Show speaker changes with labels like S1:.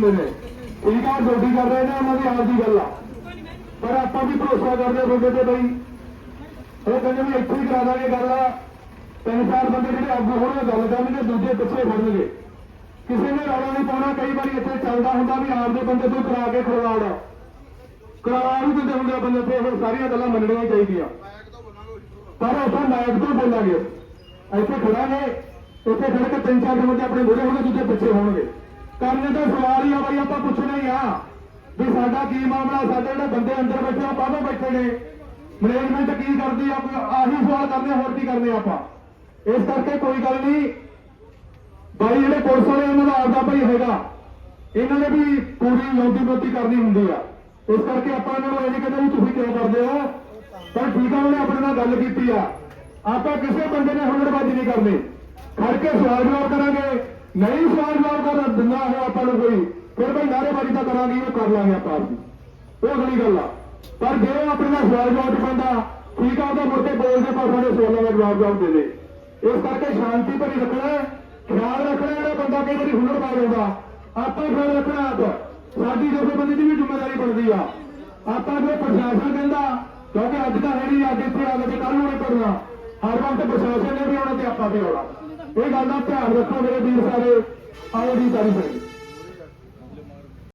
S1: ਦਿੰਦੇ ਨੇ। ਠੀਕ ਆ ਗੋਡੀ ਕਰ ਰਹੇ ਨੇ, ਉਹਨਾਂ ਦੀ ਆਪ ਦੀ ਗੱਲ ਆ। ਪਰ ਆਪਾਂ ਵੀ ਭਰੋਸਾ ਕਰਦੇ ਬੰਦੇ ਤੇ ਬਈ। ਉਹ ਕਹਿੰਦੇ ਵੀ ਇੱਥੇ ਹੀ ਕਰਾ ਦਾਂਗੇ ਗੱਲ। ਆ ਤਿੰਨ ਚਾਰ ਬੰਦੇ ਜਿਹੜੇ ਅੱਗੇ ਹੋਣਗੇ, ਗੱਲ ਕਰਨਗੇ, ਦੂਜੇ ਪਿੱਛੇ ਫੜਨਗੇ ਕਿਸੇ ਨੇ ਰੌਲਾ ਨਹੀਂ ਪਾਉਣਾ, ਕਈ ਵਾਰੀ ਇੱਥੇ ਚੱਲਦਾ ਹੁੰਦਾ ਵੀ ਆਪਦੇ ਬੰਦੇ ਤੋਂ ਕਰਾ ਕੇ ਖੜਵਾਉਣਾ ਕਰਾ ਵੀ ਦਿੰਦੇ ਹੁੰਦੇ ਆ ਬੰਦੇ ਤੇ ਇਹ ਸਾਰੀਆਂ ਗੱਲਾਂ ਮੰਨਣੀਆਂ ਚਾਹੀਦੀਆਂ। ਪਰ ਉੱਥੇ ਮਾਈਕ ਤੋਂ ਬੋਲਾਂਗੇ। ਇੱਥੇ ਖੜਾਂਗੇ, ਇੱਥੇ ਖੜ ਕੇ ਤਿੰਨ ਚਾਰ ਬੰਦੇ ਆਪਣੇ ਮੂਹਰੇ ਹੋਣਗੇ, ਦੂਜੇ ਪਿੱਛੇ ਹੋਣਗੇ। ਕਰਨੇ ਦਾ ਸਵਾਲ ਹੀ ਆ ਬਈ ਆਪਾਂ ਪੁੱਛਣਾ ਹੀ ਆ ਵੀ ਸਾਡਾ ਕੀ ਮਾਮਲਾ, ਸਾਡੇ ਜਿਹੜੇ ਬੰਦੇ ਅੰਦਰ ਬੈਠੇ ਆ, ਬਾਹਰੋਂ ਬੈਠੇ ਨੇ ਮੈਨੇਜਮੈਂਟ ਕੀ ਕਰਦੀ ਆ ਆਹੀ ਸਵਾਲ ਕਰਨੇ ਹੋਰ ਕੀ ਕਰਨੇ ਆਪਾਂ? ਇਸ ਕਰਕੇ ਕੋਈ ਗੱਲ ਨਹੀਂ, ਬਾਈ ਜਿਹੜੇ ਪੁਲਿਸ ਵਾਲੇ ਉਹਨਾਂ ਦਾ ਆਪਦਾ ਭਾਈ ਹੈਗਾ। ਇਹਨਾਂ ਨੇ ਵੀ ਪੂਰੀ ਲੌਂਦੀ ਮੋਤੀ ਕਰਨੀ ਹੁੰਦੀ ਆ। ਇਸ ਕਰਕੇ ਆਪਾਂ ਇਹਨਾਂ ਨੂੰ ਇਹ ਨਹੀਂ ਕਹਿੰਦੇ ਵੀ ਤੁਸੀਂ ਕਿਉਂ ਕਰਦੇ ਹੋ। ਪਰ ਠੀਕ ਆ, ਉਹਨੇ ਆਪਣੇ ਨਾਲ ਗੱਲ ਕੀਤੀ ਆ। ਆਪਾਂ ਕਿਸੇ ਬੰਦੇ ਨੇ ਹੁਲੜਬਾਜ਼ੀ ਨਹੀਂ ਕਰਨੀ। ਖੜ ਕੇ ਸਵਾਲ ਜਵਾਬ ਕਰਾਂਗੇ। ਨਹੀਂ ਸਵਾਲ ਜਵਾਬ ਕਰ ਦਿੰਦਾ ਹੈ ਆਪਾਂ ਨੂੰ ਕੋਈ। ਫਿਰ ਭਾਈ ਨਾਰੇਬਾਜ਼ੀ ਤਾਂ ਕਰਾਂਗੇ ਉਹ ਕਰ ਲਾਂਗੇ ਆਪਾਂ ਆਪਦੀ। ਉਹ ਅਗਲੀ ਗੱਲ ਆ। ਪਰ ਜੇ ਉਹ ਆਪਣੇ ਨਾਲ ਸਵਾਲ ਜਵਾਬ ਚ ਪੈਂਦਾ ਠੀਕ ਆ, ਉਹਦਾ ਮੁੜ ਕੇ ਬੋਲਦੇ ਪਰ ਸਾਡੇ ਸਵਾਲਾਂ ਦਾ ਜਵਾਬ ਜਵਾਬ ਦੇ ਦੇ। ਇਸ ਕਰਕੇ ਸ਼ਾਂਤੀ ਭਰੀ ਰੱਖਣਾ ਖਿਆਲ ਰੱਖਣਾ ਜਿਹੜਾ ਬੰਦਾ ਕਈ ਵਾਰੀ ਹੁਨਰ ਪਾ ਹੁੰਦਾ ਆਪਾਂ ਖਿਆਲ ਰੱਖਣਾ ਆਪ। ਸਾਡੀ ਜਥੇਬੰਦੀ ਦੀ ਵੀ ਜ਼ਿੰਮੇਵਾਰੀ ਬਣਦੀ ਆ। ਆਪਾਂ ਜੋ ਪ੍ਰਸ਼ਾਸਨ ਕਹਿੰਦਾ, ਕਿਉਂਕਿ ਅੱਜ ਤਾਂ ਹੈ ਨਹੀਂ, ਅੱਜ ਇੱਥੇ ਆ ਕੇ ਕੱਲ ਨੂੰ ਨਹੀਂ ਕਰਨਾ ਹਰ ਵਕਤ ਪ੍ਰਸ਼ਾਸਨ ਨੇ ਵੀ ਆਉਣਾ ਤੇ ਆਪਾਂ ਵੀ ਆਉਣਾ। ਇਹ ਗੱਲ ਦਾ ਧਿਆਨ ਰੱਖੋ ਮੇਰੇ ਵੀਰ ਸਾਰੇ। ਆਓ ਦੀ ਤਾਰੀਫ ਕਰੀਏ